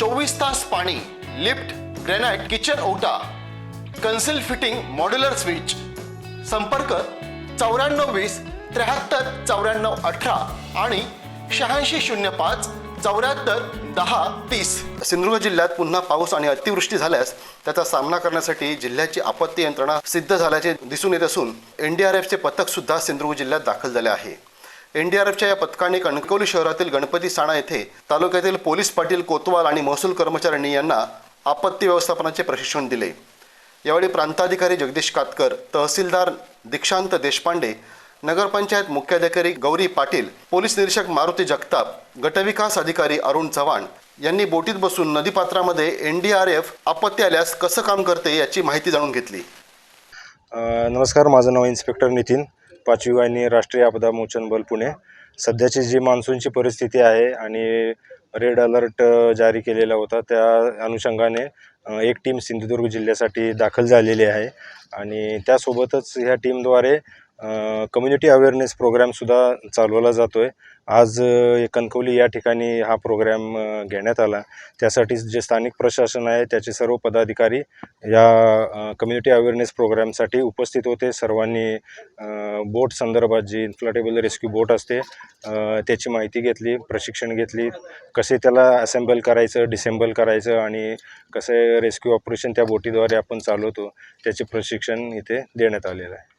चोवीस तास पाणी लिफ्ट ग्रेनाइट किचन ओटा कन्सिल फिटिंग मॉड्युलर स्विच. संपर्क चौऱ्याण्णव वीस त्र्याहत्तर चौऱ्याण्णव अठरा आणि शहाऐंशी शून्य पाच चौऱ्याहत्तर दहा तीस. सिंधुदुर्ग जिल्ह्यात पुन्हा पाऊस आणि अतिवृष्टी झाल्यास त्याचा सामना करण्यासाठी जिल्ह्याची आपत्ती यंत्रणा सिद्ध झाल्याचे दिसून येत असून एन डी आर एफचे पथक सुद्धा सिंधुदुर्ग जिल्ह्यात दाखल झाले आहे. एन डी आर एफच्या या पथकाने कणकवली शहरातील गणपती साणा येथे तालुक्यातील पोलीस पाटील कोतवाल आणि महसूल कर्मचाऱ्यांनी यांना आपत्ती व्यवस्थापनाचे प्रशिक्षण दिले. यावेळी प्रांताधिकारी जगदीश कातकर तहसीलदार दीक्षांत देशपांडे नगरपंचायत मुख्याधिकारी गौरी पाटील पोलीस निरीक्षक मारुती जगताप गटविकास अधिकारी अरुण चव्हाण यांनी बोटीत बसून नदीपात्रामध्ये एन डी आर एफ आपत्ती आल्यास कसं काम करते याची माहिती जाणून घेतली. नमस्कार माझं नाव इन्स्पेक्टर नितीन. पाचवी वाहिनी राष्ट्रीय आपदा मोचन बल पुणे. सध्याची जी मान्सूनची परिस्थिती आहे आणि रेड अलर्ट जारी केलेला होता त्या अनुषंगाने एक टीम सिंधुदुर्ग जिल्ह्यासाठी दाखल झालेली आहे. आणि त्यासोबतच ह्या टीमद्वारे कम्युनिटी अवेअरनेस प्रोग्रॅमसुद्धा चालवला जातो आहे आज कणकवली या ठिकाणी हा प्रोग्रॅम घेण्यात आला. त्यासाठी जे स्थानिक प्रशासन आहे त्याचे सर्व पदाधिकारी या कम्युनिटी अवेअरनेस प्रोग्रॅमसाठी उपस्थित होते. सर्वांनी बोट संदर्भात जी इन्फ्लाटेबल रेस्क्यू बोट असते त्याची माहिती घेतली प्रशिक्षण घेतली. कसे त्याला असेंबल करायचं डिसेंबल करायचं आणि कसे रेस्क्यू ऑपरेशन त्या बोटीद्वारे आपण चालवतो त्याचे प्रशिक्षण इथे देण्यात आलेलं आहे.